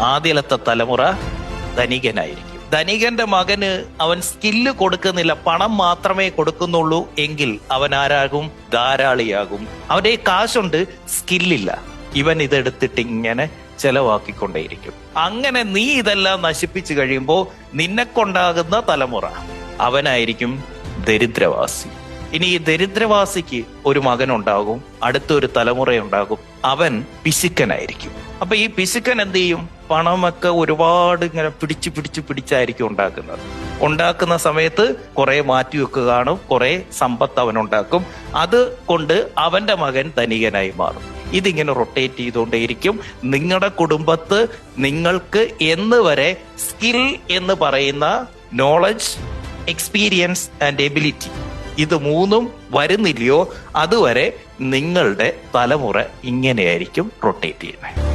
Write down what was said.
ആദ്യത്തെ തലമുറ ധനികനായിരിക്കും. ധനികന്റെ മകന് അവൻ സ്കില്ല് കൊടുക്കുന്നില്ല പണം മാത്രമേ കൊടുക്കുന്നുള്ളൂ എങ്കിൽ അവൻ ആരാകും? ധാരാളിയാകും. അവന്റെ കാശുണ്ട് സ്കില്ലില്ല ഇവൻ ഇതെടുത്തിട്ട് ഇങ്ങനെ ചെലവാക്കിക്കൊണ്ടേയിരിക്കും. അങ്ങനെ നീ ഇതെല്ലാം നശിപ്പിച്ചു കഴിയുമ്പോൾ നിന്നെ കൊണ്ടാകുന്ന തലമുറ. അവനായിരിക്കും ദരിദ്രവാസി. ഇനി ഈ ദരിദ്രവാസിക്ക് ഒരു മകൻ ഉണ്ടാകും അടുത്തൊരു തലമുറയുണ്ടാകും. അവൻ പിശുക്കനായിരിക്കും. അപ്പൊ ഈ പിശുക്കൻ എന്ത് ചെയ്യും? പണമൊക്കെ ഒരുപാട് ഇങ്ങനെ പിടിച്ചു പിടിച്ചു പിടിച്ചായിരിക്കും ഉണ്ടാക്കുന്നത്. ഉണ്ടാക്കുന്ന സമയത്ത് കുറെ മാറ്റിവെക്കുക കാണും കുറെ സമ്പത്ത് അവൻ ഉണ്ടാക്കും. അത് കൊണ്ട് അവന്റെ മകൻ ധനികനായി മാറും. ഇതിങ്ങനെ റൊട്ടേറ്റ് ചെയ്തുകൊണ്ടേയിരിക്കും. നിങ്ങളുടെ കുടുംബത്ത് നിങ്ങൾക്ക് എന്ന് വരെ സ്കിൽ എന്ന് പറയുന്ന നോളജ് എക്സ്പീരിയൻസ് ആൻഡ് എബിലിറ്റി ഇത് മൂന്നും വരുന്നില്ലയോ? അതുവരെ നിങ്ങളുടെ തലമുറ ഇങ്ങനെയായിരിക്കും റൊട്ടേറ്റ് ചെയ്യുന്നത്.